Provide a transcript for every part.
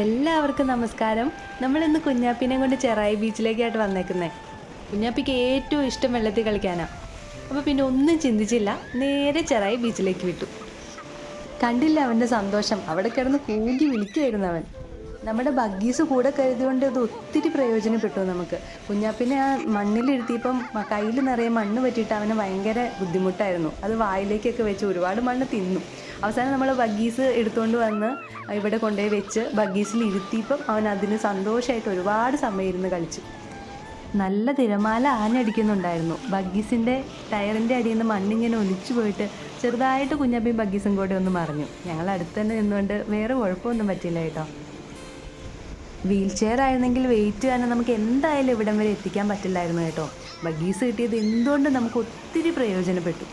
എല്ലാവർക്കും നമസ്കാരം. നമ്മളിന്ന് കുഞ്ഞാപ്പിനെ കൊണ്ട് ചെറായി ബീച്ചിലേക്കായിട്ട് വന്നേക്കുന്നേ. കുഞ്ഞാപ്പിക്ക് ഏറ്റവും ഇഷ്ടം വെള്ളത്തിൽ കളിക്കാനാണ് അപ്പോൾ പിന്നെ ഒന്നും ചിന്തിച്ചില്ല നേരെ ചെറായി ബീച്ചിലേക്ക് വിട്ടു. കണ്ടില്ല അവന്റെ സന്തോഷം. അവിടെ കിടന്ന് കൂകി വിളിക്കുമായിരുന്നു അവൻ. നമ്മുടെ ബഗ്ഗീസ് കൂടെ കരുതുകൊണ്ട് അത് ഒത്തിരി പ്രയോജനപ്പെട്ടു നമുക്ക്. കുഞ്ഞാപ്പിനെ ആ മണ്ണിലിരുത്തിയപ്പം കയ്യിൽ നിറയെ മണ്ണ് പറ്റിയിട്ട് അവന് ഭയങ്കര ബുദ്ധിമുട്ടായിരുന്നു. അത് വായിലേക്കൊക്കെ വെച്ച് ഒരുപാട് മണ്ണ് തിന്നു. അവസാനം നമ്മൾ ബഗ്ഗീസ് എടുത്തുകൊണ്ട് വന്ന് ഇവിടെ കൊണ്ടുപോയി വെച്ച് ബഗ്ഗീസിൽ ഇരുത്തിയപ്പം അവൻ അതിന് സന്തോഷമായിട്ട് ഒരുപാട് സമയം ഇരുന്ന് കളിച്ചു നല്ല തിരമാല ആഞ്ഞടിക്കുന്നുണ്ടായിരുന്നു. ബഗ്ഗീസിന്റെ ടയറിന്റെ അടിയിൽ നിന്ന് മണ്ണിങ്ങനെ ഒലിച്ചു പോയിട്ട് ചെറുതായിട്ട് കുഞ്ഞാബിയും ബഗ്ഗീസും കൂടെ ഒന്ന് മറിഞ്ഞു. ഞങ്ങൾ അടുത്ത് തന്നെ നിന്നുകൊണ്ട് വേറെ കുഴപ്പമൊന്നും പറ്റില്ല കേട്ടോ. വീൽ ചെയർ ആയിരുന്നെങ്കിൽ വെയിറ്റ് കാരണം നമുക്ക് എന്തായാലും ഇവിടം വരെ എത്തിക്കാൻ പറ്റില്ലായിരുന്നു കേട്ടോ. ബഗ്ഗീസ് കിട്ടിയത് എന്തുകൊണ്ട് നമുക്ക് ഒത്തിരി പ്രയോജനപ്പെട്ടു.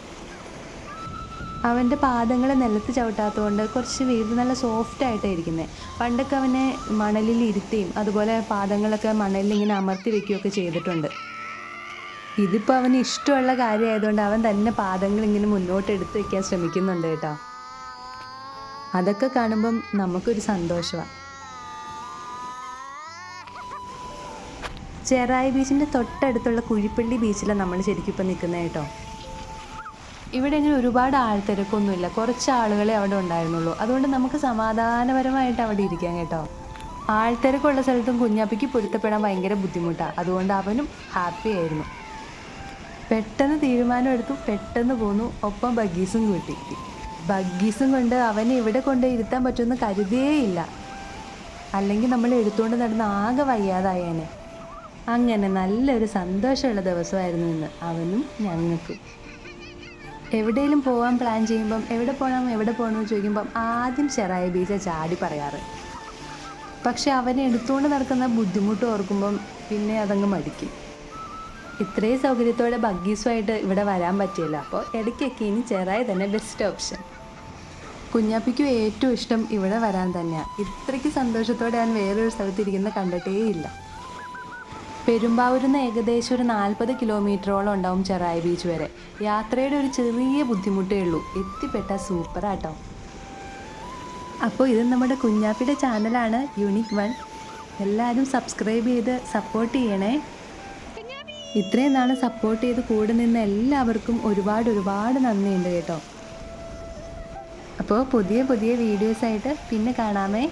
അവന്റെ പാദങ്ങൾ നിലത്ത് ചവിട്ടാത്തതുകൊണ്ട് കുറച്ച് വീട് നല്ല സോഫ്റ്റ് ആയിട്ടാണ് ഇരിക്കുന്നത് പണ്ടൊക്കെ അവനെ മണലിൽ ഇരുത്തിയും അതുപോലെ പാദങ്ങളൊക്കെ മണലിൽ ഇങ്ങനെ അമർത്തി വെക്കുകയൊക്കെ ചെയ്തിട്ടുണ്ട്. ഇതിപ്പോൾ അവന് ഇഷ്ടമുള്ള കാര്യമായതുകൊണ്ട് അവൻ തന്നെ പാദങ്ങൾ ഇങ്ങനെ മുന്നോട്ട് എടുത്ത് വയ്ക്കാൻ ശ്രമിക്കുന്നുണ്ട് കേട്ടോ. അതൊക്കെ കാണുമ്പം നമുക്കൊരു സന്തോഷമാണ് ചെറായി ബീച്ചിന്റെ തൊട്ടടുത്തുള്ള കുഴിപ്പള്ളി ബീച്ചിലാണ് നമ്മൾ ശരിക്കും ഇപ്പം നിൽക്കുന്നത് കേട്ടോ. ഇവിടെ ഇങ്ങനെ ഒരുപാട് ആൾത്തിരക്കൊന്നുമില്ല കുറച്ച് ആളുകളെ അവിടെ ഉണ്ടായിരുന്നുള്ളൂ. അതുകൊണ്ട് നമുക്ക് സമാധാനപരമായിട്ട് അവിടെ ഇരിക്കാം കേട്ടോ. ആൾത്തിരക്കുള്ള സ്ഥലത്തും കുഞ്ഞാപ്പിക്ക് പൊരുത്തപ്പെടാൻ ഭയങ്കര ബുദ്ധിമുട്ടാണ് അതുകൊണ്ട് അവനും ഹാപ്പി ആയിരുന്നു. പെട്ടെന്ന് തീരുമാനമെടുത്തു പെട്ടെന്ന് പോന്നു. ഒപ്പം ബഗ്ഗീസും കൂട്ടി. ബഗ്ഗീസും കൊണ്ട് അവനെ ഇവിടെ കൊണ്ട് ഇരുത്താൻ പറ്റുമെന്ന് കരുതിയേയില്ല. അല്ലെങ്കിൽ നമ്മൾ എടുത്തുകൊണ്ട് നടന്ന് ആകെ വയ്യാതായേനെ. അങ്ങനെ നല്ലൊരു സന്തോഷമുള്ള ദിവസമായിരുന്നു ഇന്ന്. അവനും ഞങ്ങൾക്കും. എവിടെയെങ്കിലും പോകാൻ പ്ലാൻ ചെയ്യുമ്പം എവിടെ പോകണം എവിടെ പോകണം എന്ന് ചോദിക്കുമ്പം ആദ്യം ചെറായ ബീച്ച ചാടി പറയാറ്. പക്ഷെ അവനെ എടുത്തുകൊണ്ട് നടക്കുന്ന ബുദ്ധിമുട്ട് ഓർക്കുമ്പം പിന്നെ അതങ്ങ് മടിക്കും. ഇത്രയും സൗകര്യത്തോടെ ബഗ്ഗീസുമായിട്ട് ഇവിടെ വരാൻ പറ്റിയില്ല. അപ്പോൾ ഇടയ്ക്കൊക്കെ ഇനി ചെറായി തന്നെ ബെസ്റ്റ് ഓപ്ഷൻ കുഞ്ഞാപ്പിക്കും ഏറ്റവും ഇഷ്ടം ഇവിടെ വരാൻ തന്നെയാണ് ഇത്രയ്ക്ക് സന്തോഷത്തോടെ ഞാൻ വേറൊരു സ്ഥലത്തിരിക്കുന്ന കണ്ടിട്ടേയില്ല. പെരുമ്പാവൂരിൽ നിന്ന് ഏകദേശം ഒരു നാൽപ്പത് കിലോമീറ്ററോളം ഉണ്ടാവും ചെറായി ബീച്ച് വരെ. യാത്രയുടെ ഒരു ചെറിയ ബുദ്ധിമുട്ടേ ഉള്ളൂ. എത്തിപ്പെട്ട സൂപ്പറാട്ടോ അപ്പോൾ ഇത് നമ്മുടെ കുഞ്ഞാപ്പിയുടെ ചാനലാണ് യൂണിക് വൺ എല്ലാവരും സബ്സ്ക്രൈബ് ചെയ്ത് സപ്പോർട്ട് ചെയ്യണേ. ഇത്രയും നാൾ സപ്പോർട്ട് ചെയ്ത് കൂടെ നിന്ന് എല്ലാവർക്കും ഒരുപാട് ഒരുപാട് നന്ദിയുണ്ട് കേട്ടോ. അപ്പോൾ പുതിയ പുതിയ വീഡിയോസായിട്ട് പിന്നെ കാണാമേ.